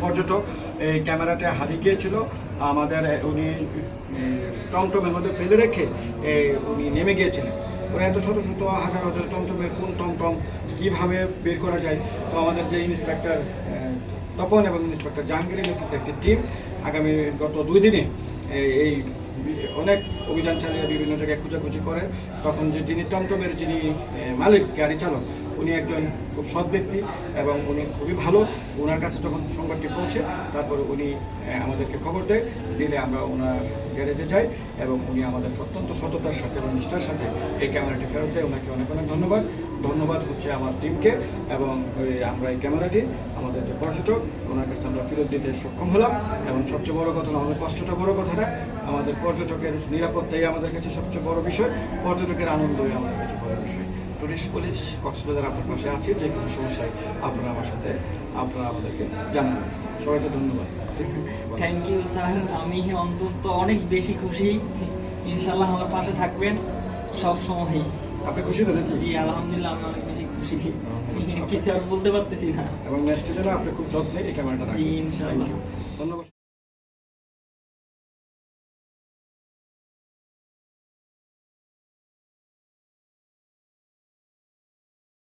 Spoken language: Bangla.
পর্যটক এই ক্যামেরাটা হারিয়ে গিয়েছিল। আমাদের উনি টমটমের মধ্যে ফেলে রেখে উনি নেমে গিয়েছিলেন। ওরা এত শত শত, হাজার হাজার টমটমের কোন টমটম কীভাবে বের করা যায়? তো আমাদের যে ইন্সপেক্টর তপন এবং ইন্সপেক্টর জাহাঙ্গীরের নেতৃত্বে একটি টিম আগামী গত দুই দিনে এই- অনেক অভিযান চালিয়ে বিভিন্ন জায়গায় খোঁজাখুঁজি করে। তখন যে যিনি টমটমের যিনি মালিক, গাড়ি চালক উনি একজন খুব সৎ ব্যক্তি এবং উনি খুবই ভালো। ওনার কাছে যখন সংবাদটি পৌঁছে তারপর উনি আমাদেরকে খবর দেয়। দিলে আমরা ওনার গ্যারেজে যাই এবং উনি আমাদেরকে অত্যন্ত সততার সাথে এবং নিষ্ঠার সাথে এই ক্যামেরাটি ফেরত দেয়। ওনাকে অনেক অনেক ধন্যবাদ। ধন্যবাদ হচ্ছে আমার টিমকে এবং আমরা এই ক্যামেরাটি আমাদের যে পর্যটক ওনার কাছে আমরা ফেরত দিতে সক্ষম হলাম। এবং সবচেয়ে বড় কথা না, আমাদের কষ্টটা বড় কথা না আমাদের পর্যটকের নিরাপত্তাই আমাদের কাছে সবচেয়ে বড় বিষয়। পর্যটকের আনন্দই আমাদের কাছে বড় বিষয়। টুরিস্ট পুলিশ কক্সবাজার আপনার পাশে আছে যে কোনো সমস্যায় আপনারা আমার সাথে আপনারা আমাদেরকে জানাবেন। সবাইকে ধন্যবাদ। থ্যাংক ইউ স্যার আমি অন্তত অনেক বেশি খুশি। ইনশাল্লাহ আমার পাশে থাকবেন সব সময় আপনি খুশি নাকি? জি আলহামদুলিল্লাহ আমি অনেক বেশি খুশি। কিছু আর বলতে পারতেছি না। এবং নেক্সট যেন আপনি খুব যত্নে এই ক্যামেরাটা জি রাখবেন। ইনশাল্লাহ ধন্যবাদ।